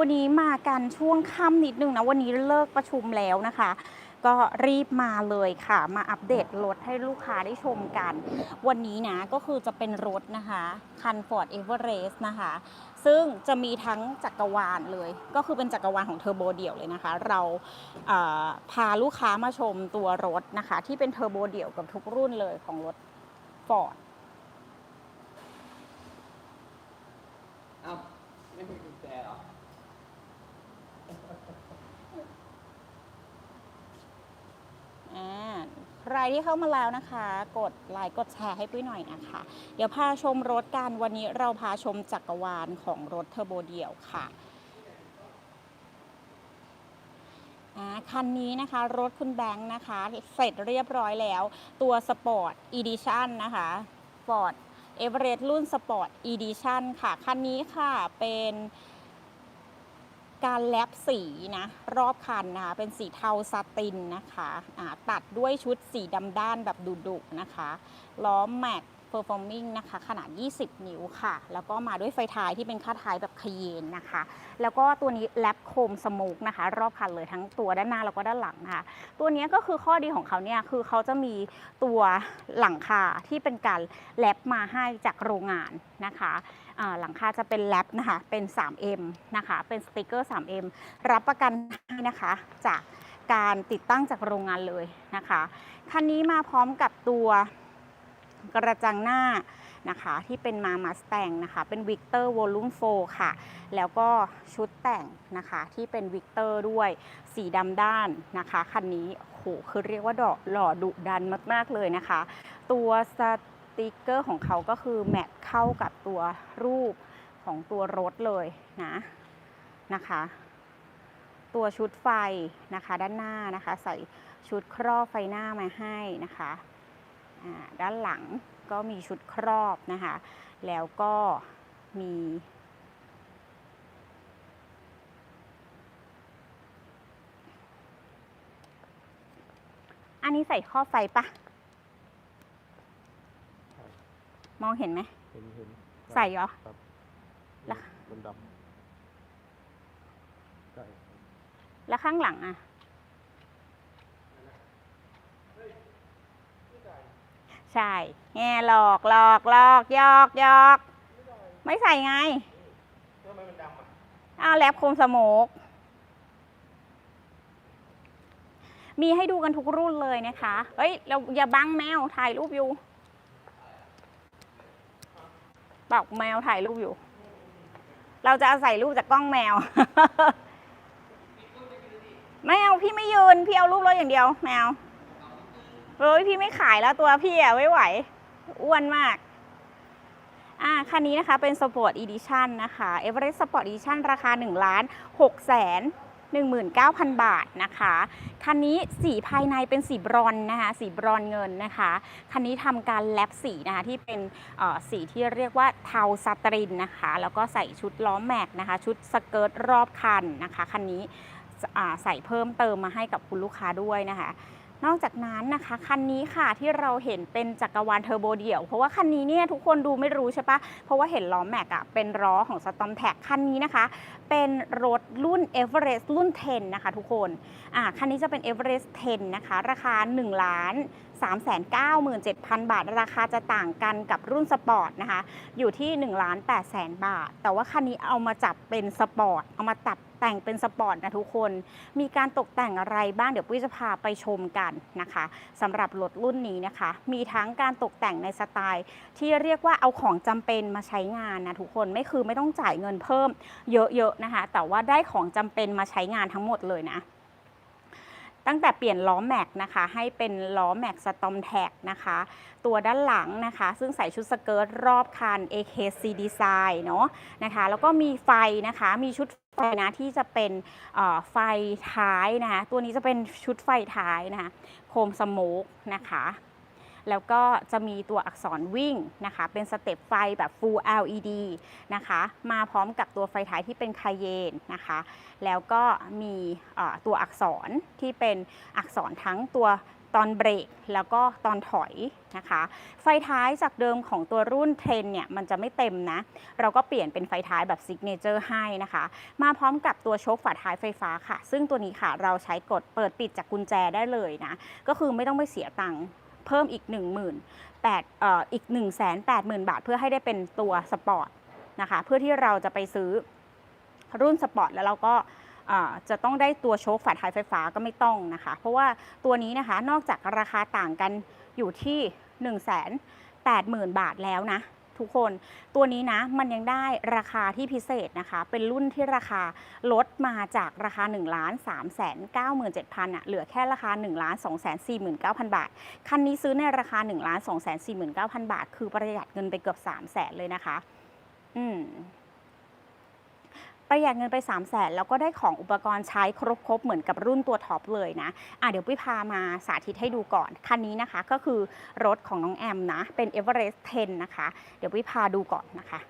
วันนี้มากันช่วงค่ำนิดนึงนะ วันนี้เลิกประชุมแล้วนะคะ ก็รีบมาเลยค่ะ มาอัปเดตรถให้ลูกค้าได้ชมกัน วันนี้นะก็คือจะเป็นรถนะคะคัน Ford Everest นะคะ ซึ่งจะมีทั้งจักรวาลเลย ก็คือเป็นจักรวาลของเทอร์โบเดี่ยวเลยนะคะ เราเพาลูกค้ามาชมตัวรถนะคะ ที่เป็นเทอร์โบเดี่ยวกับทุกรุ่นเลยของรถ Ford เอ้าไม่มีกุญแจเหรอ ใครที่เข้ามาแล้วนะคะ กดไลค์กดแชร์ให้ปุ้ยหน่อยนะคะ เดี๋ยวพาชมรถกันวันนี้เราพาชมจักรวาลของรถเทอร์โบเดี่ยวค่ะคันนี้นะคะ รถคุณแบงค์นะคะ เสร็จเรียบร้อยแล้ว ตัวสปอร์ตอีดิชันนะคะ Ford Everest รุ่นสปอร์ตอีดิชันค่ะ คันนี้ค่ะเป็น การแลบสีนะรอบคันนะคะเป็นสีเทาซาตินนะคะอ่าตัดด้วยชุดสีดำด้านแบบดุๆนะคะล้อแม็ก Performing นะคะขนาด 20 นิ้วค่ะ แล้วก็มาด้วยไฟท้ายที่เป็นค่าท้ายแบบคเยนนะคะ แล้วก็ตัวนี้แลบโคมสโมกนะคะ รอบคันเลยทั้งตัวด้านหน้าแล้วก็ด้านหลังนะคะตัวนี้ก็คือข้อดีของเขาเนี่ยคือเขาจะมีตัวหลังคาที่เป็นการแลบมาให้จากโรงงานนะคะ หลังคาจะเป็นแลบนะคะ เป็น 3M นะคะ เป็นสติกเกอร์ 3M รับประกันให้นะคะจากการติดตั้งจากโรงงานเลยนะคะ คันนี้มาพร้อมกับตัวกระจังหน้านะคะที่เป็นมามาสแตงนะคะ เป็นวิกเตอร์วอลลุ่ม4ค่ะ แล้วก็ชุดแต่งนะคะที่เป็นวิกเตอร์ด้วยสีดำด้านนะคะ คันนี้โอ้โหคือเรียกว่าดอกหล่อดุดันมาก ๆ เลยนะคะ ตัวสติกเกอร์ของเขาก็คือแมท เข้ากับตัวรูปของตัวรถเลยนะนะคะ ตัวชุดไฟนะคะด้านหน้านะคะ ใส่ชุดครอบไฟหน้ามาให้นะคะด้านหลังก็มีชุดครอบนะคะ แล้วก็มีอันนี้ใส่ข้อไฟปะ มองเห็นไหม ห็นเห็นใส่เหรอ ครับแล้วดำดำใช่แล้วข้างหลังอะใช่แง่หลอกหลอกหลอกหยอกหยอก ไม่ใส่ไงทำไมมันดำอะอ้าวแลบโคมสโมก มีให้ดูกันทุกรุ่นเลยนะคะ เฮ้ย เราอย่าบังแมวถ่ายรูปอยู่ บอกแมวถ่ายรูปอยู่ เราจะอาศัยรูปจากกล้องแมวไม่เอาพี่ไม่ยืน พี่เอารูปรถอย่างเดียว แมวเฮ้ยพี่ไม่ขายแล้วตัวพี่อะไม่ไหว อ้วนมาก อ่าคันนี้นะคะเป็น Sport Edition นะคะ Everest Sport Edition ราคา 1 ล้าน6แสน 19,000 บาทนะคะ คันนี้สีภายในเป็นสีบรอนนะคะ สีบรอนเงินนะคะ คันนี้ทำการแลบสีนะคะที่เป็นสีที่เรียกว่าเทาสตรินนะคะ แล้วก็ใส่ชุดล้อแม็กนะคะ ชุดสเกิร์ตรอบคันนะคะ คันนี้ใส่เพิ่มเติมมาให้กับคุณลูกค้าด้วยนะคะ นอกจากนั้นนะคะ คันนี้ค่ะที่เราเห็นเป็นจักรวาลเทอร์โบเดี่ยว เพราะว่าคันนี้เนี่ยทุกคนดูไม่รู้ใช่ปะเพราะว่าเห็นล้อแม็กอะเป็นล้อของสตอมแท็กคันนี้นะคะ เป็นรถรุ่น Everest รุ่น 10 นะคะทุกคนอ่าคันนี้จะเป็น Everest 10 นะคะ ราคา1ล้าน397,000 บาท ราคาจะต่างกันกับรุ่นสปอร์ตนะคะ อยู่ที่1ล้าน8แสนบาท แต่ว่าคันนี้เอามาจับเป็นสปอร์ต เอามาตัด แต่งเป็นสปอร์ตนะทุกคน มีการตกแต่งอะไรบ้างเดี๋ยวปุ้ยจะพาไปชมกันนะคะสำหรับรถรุ่นนี้นะคะ มีทั้งการตกแต่งในสไตล์ ที่เรียกว่าเอาของจำเป็นมาใช้งานนะทุกคนไม่คือไม่ต้องจ่ายเงินเพิ่มเยอะๆนะคะ แต่ว่าได้ของจำเป็นมาใช้งานทั้งหมดเลยนะตั้งแต่เปลี่ยนล้อแม็กนะคะให้เป็นล้อแม็กสตอมแท็กนะคะตัวด้านหลังนะคะ ซึ่งใส่ชุดสเกิร์ตรอบคัน AKC Design เนาะนะคะแล้วก็มีไฟนะคะมีชุด ไฟนะที่จะเป็นไฟท้ายนะคะตัวนี้จะเป็นชุดไฟท้ายนะคะโคมสโมกนะคะแล้วก็จะมีตัวอักษรวิ่งนะคะ เป็นสเต็ปไฟแบบ Full LED นะคะ มาพร้อมกับตัวไฟท้ายที่เป็นคาเยนนะคะ แล้วก็มีตัวอักษรที่เป็นอักษรทั้งตัว ตอนเบรกแล้วก็ตอนถอยนะคะ ไฟท้ายจากเดิมของตัวรุ่นเทรนเนี่ยมันจะไม่เต็มนะ เราก็เปลี่ยนเป็นไฟท้ายแบบซิกเนเจอร์ให้นะคะ มาพร้อมกับตัวโชคฝาท้ายไฟฟ้าค่ะ ซึ่งตัวนี้ค่ะเราใช้กดเปิดปิดจากกุญแจได้เลยนะ ก็คือไม่ต้องไปเสียตังค์เพิ่มอีก 1 0 0 0 0 8เอ่ออีก 1 8 0 0 0 0 บาท เพื่อให้ได้เป็นตัวสปอร์ตนะคะ เพื่อที่เราจะไปซื้อรุ่นสปอร์ตแล้วเราก็ จะต้องได้ตัวโชคฝาท้ายไฟฟ้าก็ไม่ต้องนะคะ เพราะว่าตัวนี้นะคะนอกจากราคาต่างกันอยู่ที่ 1 8 0 0 0 0 บาทแล้วนะทุกคนตัวนี้นะมันยังได้ราคาที่พิเศษนะคะ เป็นรุ่นที่ราคาลดมาจากราคา1ล้าน3แสน97,000อะเหลือแค่ราคา1ล้าน2แสน49,000 บาท คันนี้ซื้อในราคา1ล้าน2แสน49,000 บาท คือประหยัดเงินไปเกือบ3แสนเลยนะคะ อืม ประหยัดเงินไป 3 0 0แสนแล้วก็ได้ของอุปกรณ์ใช้ครบๆเหมือนกับรุ่นตัวท็อปเลยนะอะเดี๋ยวพี่พามาสาธิตให้ดูก่อน คันนี้นะคะก็คือรถของน้องแอมนะ เป็น Everest 10 นะคะ เดี๋ยวพี่พาดูก่อนนะคะ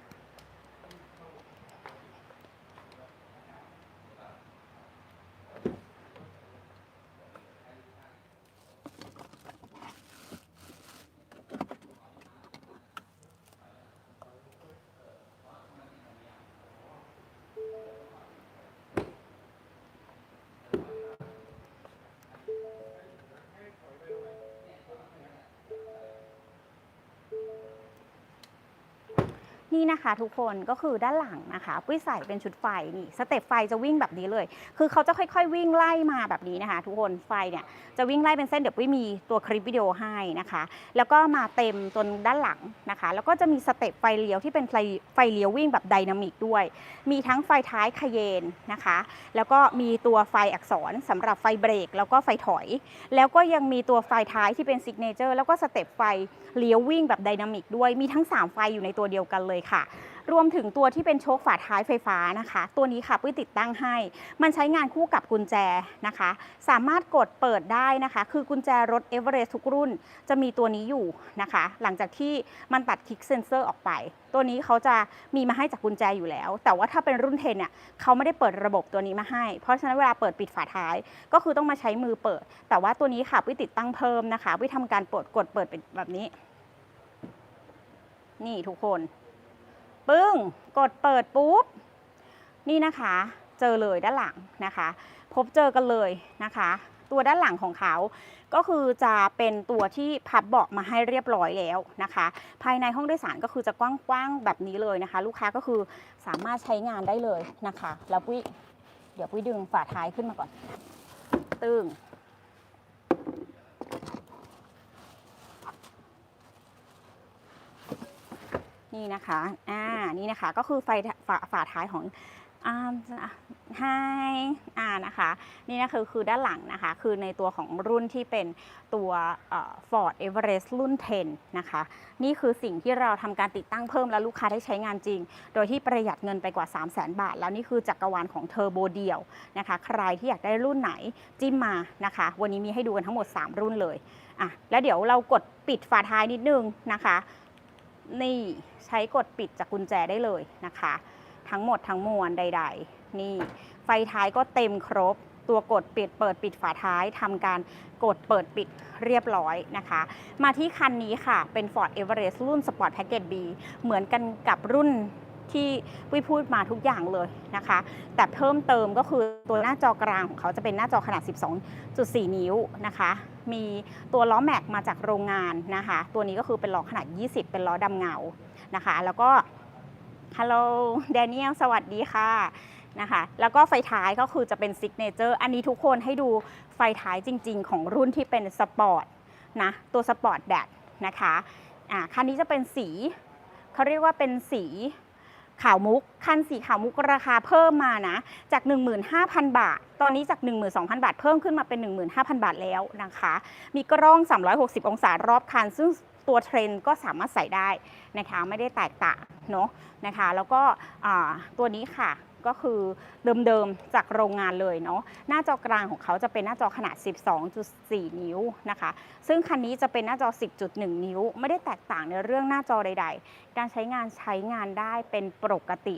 นี่นะคะทุกคนก็คือด้านหลังนะคะปุ้ยใส่เป็นชุดไฟนี่สเต็ปไฟจะวิ่งแบบนี้เลย คือเขาจะค่อยๆ วิ่งไล่มาแบบนี้นะคะ ทุกคนไฟเนี่ยจะวิ่งไล่เป็นเส้นเดี๋ยวปุ้ยมีตัวคลิปวิดีโอให้นะคะ แล้วก็มาเต็มตรงด้านหลังนะคะ แล้วก็จะมีสเต็ปไฟเลี้ยวที่เป็นไฟไฟเลี้ยววิ่งแบบไดนามิกด้วย มีทั้งไฟท้ายคาเยนนะคะ แล้วก็มีตัวไฟอักษรสำหรับไฟเบรกแล้วก็ไฟถอย แล้วก็ยังมีตัวไฟท้ายที่เป็นซิกเนเจอร์แล้วก็สเต็ปไฟ เลี้ยววิ่งแบบไดนามิกด้วยมีทั้ง 3 ไฟอยู่ในตัวเดียวกันเลยค่ะ รวมถึงตัวที่เป็นโชคฝาท้ายไฟฟ้านะคะ ตัวนี้ค่ะปุ้ยติดตั้งให้ มันใช้งานคู่กับกุญแจนะคะ สามารถกดเปิดได้นะคะ คือกุญแจรถเอเวอเรสต์ทุกรุ่นจะมีตัวนี้อยู่นะคะ หลังจากที่มันตัดคลิกเซนเซอร์ออกไป ตัวนี้เขาจะมีมาให้จากกุญแจอยู่แล้ว แต่ว่าถ้าเป็นรุ่นเทนเนี่ยเขาไม่ได้เปิดระบบตัวนี้มาให้ เพราะฉะนั้นเวลาเปิดปิดฝาท้าย ก็คือต้องมาใช้มือเปิด แต่ว่าตัวนี้ค่ะปุ้ติดตั้งเพิ่มนะคะปุ้ยทำการเปิดกดเปิดเป็นแบบนี้ นี่ทุกคน ปึ้ง กดเปิดปุ๊บ นี่นะคะ เจอเลยด้านหลังนะคะ พบเจอกันเลยนะคะ ตัวด้านหลังของเขา ก็คือจะเป็นตัวที่พับเบาะมาให้เรียบร้อยแล้วนะคะ ภายในห้องโดยสารก็คือจะกว้างๆแบบนี้เลยนะคะ ลูกค้าก็คือสามารถใช้งานได้เลยนะคะ แล้วปุ้ยเดี๋ยวปุ้ยดึงฝาท้ายขึ้นมาก่อน ตึง นี่นะคะ อ่า นี่นะคะ ก็คือไฟฝาฝาท้ายของอ่าไฮอ่านะคะ นี่นะคือคือด้านหลังนะคะ คือในตัวของรุ่นที่เป็นตัวเอ่อ Ford Everest รุ่น 10 นะคะ นี่คือสิ่งที่เราทำการติดตั้งเพิ่มแล้วลูกค้าได้ใช้งานจริง โดยที่ประหยัดเงินไปกว่า 3 0 0 0 0 0 บาท แล้วนี่คือจักรวาลของเทอร์โบเดียวนะคะ ใครที่อยากได้รุ่นไหนจิ้มมานะคะ วันนี้มีให้ดูกันทั้งหมด 3 รุ่นเลย อะ แล้วเดี๋ยวเรากดปิดฝาท้ายนิดนึงนะคะ นี่ใช้กดปิดจากกุญแจได้เลยนะคะ ทั้งหมดทั้งมวลใด ๆ นี่ ไฟท้ายก็เต็มครบ ตัวกดปิดเปิดปิดฝาท้ายทำการกดเปิดปิดเรียบร้อยนะคะ มาที่คันนี้ค่ะเป็น Ford Everest รุ่น Sport Package B เหมือนกันกับรุ่น ที่วิพูดมาทุกอย่างเลยนะคะ แต่เพิ่มเติมก็คือตัวหน้าจอกลางของเขาจะเป็นหน้าจอขนาด 12.4 นิ้วนะคะ มีตัวล้อแม็กมาจากโรงงานนะคะ ตัวนี้ก็คือเป็นล้อขนาด 20 เป็นล้อดำเงานะคะ แล้วก็ฮัลโหลแดเนียลสวัสดีค่ะนะคะแล้วก็ไฟท้ายก็คือจะเป็นซิกเนเจอร์อันนี้ทุกคนให้ดูไฟท้ายจริง ๆ ของรุ่นที่เป็นสปอร์ตนะตัวสปอร์ตแดดนะคะอ่าคันนี้จะเป็นสีเขาเรียกว่าเป็นสี ขาวมุก คันสีขาวมุกราคาเพิ่มมานะ จาก 15,000 บาท ตอนนี้จาก 12,000 บาท เพิ่มขึ้นมาเป็น 15,000 บาทแล้วนะคะ มีกล้อง 360 องศารอบคัน ซึ่งตัวเทรนก็สามารถใส่ได้นะคะ ไม่ได้แตกต่างเนาะนะคะ แล้วก็ตัวนี้ค่ะ ก็คือเดิมๆจากโรงงานเลยเนาะหน้าจอกลางของเขาจะเป็นหน้าจอขนาด 12.4 นิ้วนะคะ ซึ่งคันนี้จะเป็นหน้าจอ 10.1 นิ้ว ไม่ได้แตกต่างในเรื่องหน้าจอใด ๆ การใช้งานใช้งานได้เป็นปกติ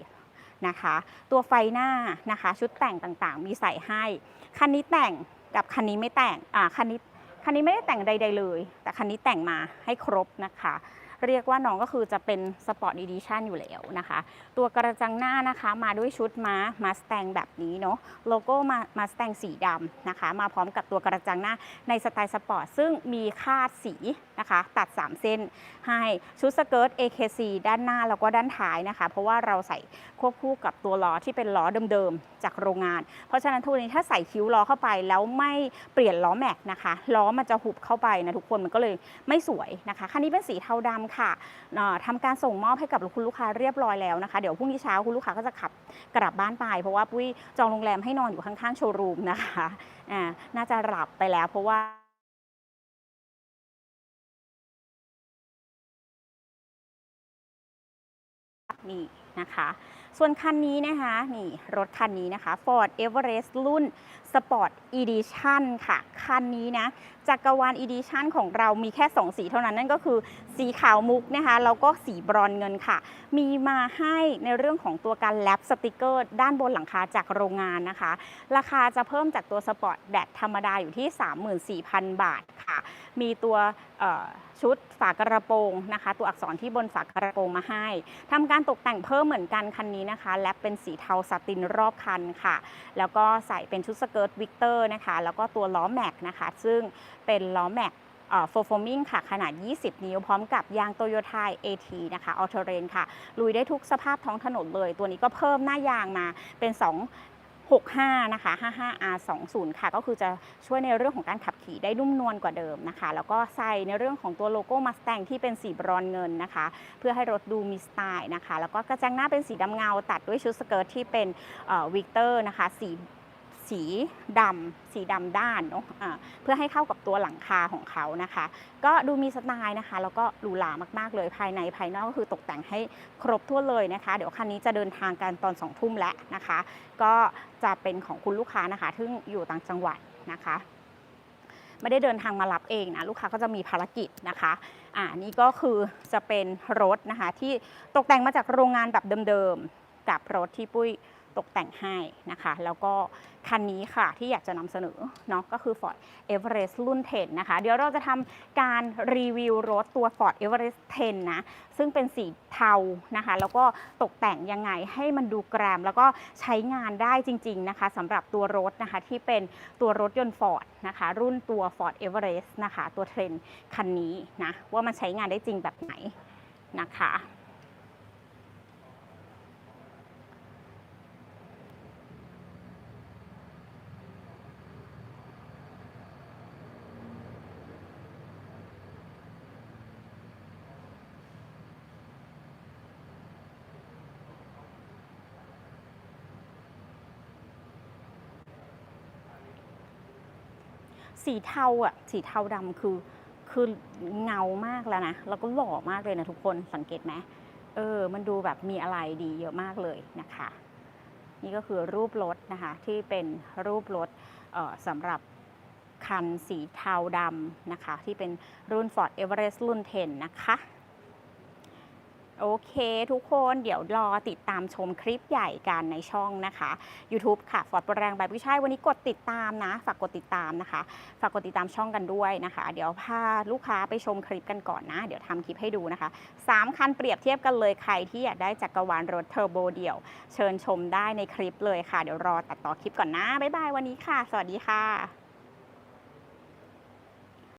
นะคะ ตัวไฟหน้านะคะชุดแต่งต่างๆ มีใส่ให้ คันนี้แต่งกับคันนี้ไม่แต่งอ่าคันนี้คันนี้ไม่ได้แต่งใด ๆ เลย แต่คันนี้แต่งมาให้ครบนะคะ เรียกว่าน้องก็คือจะเป็นสปอร์ตอีดิชันอยู่แล้วนะคะ ตัวกระจังหน้านะคะมาด้วยชุดม้ามาสแตงแบบนี้เนาะโลโก้มามาสแตงสีดำนะคะ มาพร้อมกับตัวกระจังหน้าในสไตล์สปอร์ตซึ่งมีคาดสีนะคะ ตัด 3 เส้นให้ชุดสเกิร์ต AKC ด้านหน้าแล้วก็ด้านท้ายนะคะ เพราะว่าเราใส่ควบคู่กับตัวล้อที่เป็นล้อเดิมๆ จากโรงงาน เพราะฉะนั้นทุกนนี้ถ้าใส่คิ้วล้อเข้าไปแล้วไม่เปลี่ยนล้อแม็กนะคะล้อมันจะหุบเข้าไปนะทุกคนมันก็เลยไม่สวยนะคะคันนี้เป็นสีเทาดำค่ะเอ่อทำการส่งมอบให้กับคุณลูกค้าเรียบร้อยแล้วนะคะเดี๋ยวพรุ่งนี้เช้าคุณลูกค้าก็จะขับกลับบ้านไป เพราะว่าปุ้ยจองโรงแรมให้นอนอยู่ข้างๆโชว์รูมนะคะอ่าน่าจะหลับไปแล้วเพราะว่านี่นะคะ ส่วนคันนี้นะคะ นี่รถคันนี้นะคะ Ford Everest รุ่น Sport Edition ค่ะ คันนี้นะจักรวาล Edition ของเรามีแค่ 2 สีเท่านั้น นั่นก็คือสีขาวมุกนะคะ แล้วก็สีบรอนเงินค่ะ มีมาให้ในเรื่องของตัวการแลปสติกเกอร์ด้านบนหลังคาจากโรงงานนะคะ ราคาจะเพิ่มจากตัวสปอร์ตแดดธรรมดาอยู่ที่ 34,000 บาทค่ะ มีตัวชุดฝากระโปรงนะคะ ตัวอักษรที่บนฝากระโปรงมาให้ทำการตกแต่งเพิ่มเหมือนกันคันนี้นะคะ และเป็นสีเทาสตินรอบคันค่ะ แล้วก็ใส่เป็นชุดสเกร์ตวิกเตอร์นะคะแล้วก็ตัวล้อแม็กนะคะซึ่งเป็นล้อแม็กโฟโฟมิงค่ะขนาด 20 นิ้ว พร้อมกับยางโตโยต้า AT นะคะออเ r เรนค่ะ ลุยได้ทุกสภาพท้องถนนเลย ตัวนี้ก็เพิ่มหน้ายางมาเป็น 2 65 นะคะ 55R20 ค่ะ ก็คือจะช่วยในเรื่องของการขับขี่ได้นุ่มนวลกว่าเดิมนะคะ แล้วก็ใส่ในเรื่องของตัวโลโก้มาส t ต n ที่เป็นสีบรอนเงินนะคะ เพื่อให้รถดูมีสไตล์นะคะ แล้วก็กระจังหน้าเป็นสีดำเงาตัดด้วยชุดสเกิร์ตที่เป็นวิกเตอร์นะคะ สี สีดำสีดำด้านเนาะะเพื่อให้เข้ากับตัวหลังคาของเขานะคะ ก็ดูมีสไตล์นะคะ แล้วก็หรูหรามากๆเลยภายในภายนอกก็คือตกแต่งให้ครบทั่วนเลยนะคะ เดี๋ยวคันนี้จะเดินทางกันตอน2ทุ่มแล้วนะคะ ก็จะเป็นของคุณลูกค้านะคะซึ่อยู่ต่างจังหวัดนะคะไม่ได้เดินทางมารับเองนะลูกค้าก็จะมีภารกิจนะคะอ่านี่ก็คือจะเป็นรถนะคะที่ตกแต่งมาจากโรงงานแบบเดิมๆกับรถที่ปุ้ย ตกแต่งให้นะคะ แล้วก็คันนี้ค่ะที่อยากจะนำเสนอเนาะก็คือ Ford Everest รุ่น 10 นะคะ เดี๋ยวเราจะทำการรีวิวรถตัว Ford Everest 10 นะ ซึ่งเป็นสีเทานะคะ แล้วก็ตกแต่งยังไงให้มันดูแกรม แล้วก็ใช้งานได้จริง ๆ นะคะสำหรับตัวรถนะคะที่เป็นตัวรถยนต์ Ford นะคะ รุ่นตัว Ford Everest นะคะ ตัวเทรนคันนี้นะ ว่ามันใช้งานได้จริงแบบไหนนะคะ สีเทาอะสีเทาดำคือคือเงามากแล้วนะ แล้วก็หล่อมากเลยนะทุกคนสังเกตไหมเออ มันดูแบบมีอะไรดีเยอะมากเลยนะคะ นี่ก็คือรูปรถนะคะที่เป็นรูปรถเอ่อสำหรับคันสีเทาดำนะคะ ที่เป็นรุ่น Ford Everest รุ่น 10 นะคะ โอเค ทุกคนเดี๋ยวรอติดตามชมคลิปใหญ่กันในช่องนะคะ YouTube ค่ะ Ford ประแรงแบบวิชัยวันนี้กดติดตามนะ ฝากกดติดตามนะคะ ฝากกดติดตามช่องกันด้วยนะคะ เดี๋ยวพาลูกค้าไปชมคลิปกันก่อนนะ เดี๋ยวทำคลิปให้ดูนะคะ 3 คันเปรียบเทียบกันเลยใครที่อยากได้จักรวาลรถเทอร์โบเดี่ยว เชิญชมได้ในคลิปเลยค่ะ เดี๋ยวรอตัดต่อคลิปก่อนนะบ๊ายบายวันนี้ค่ะ สวัสดีค่ะ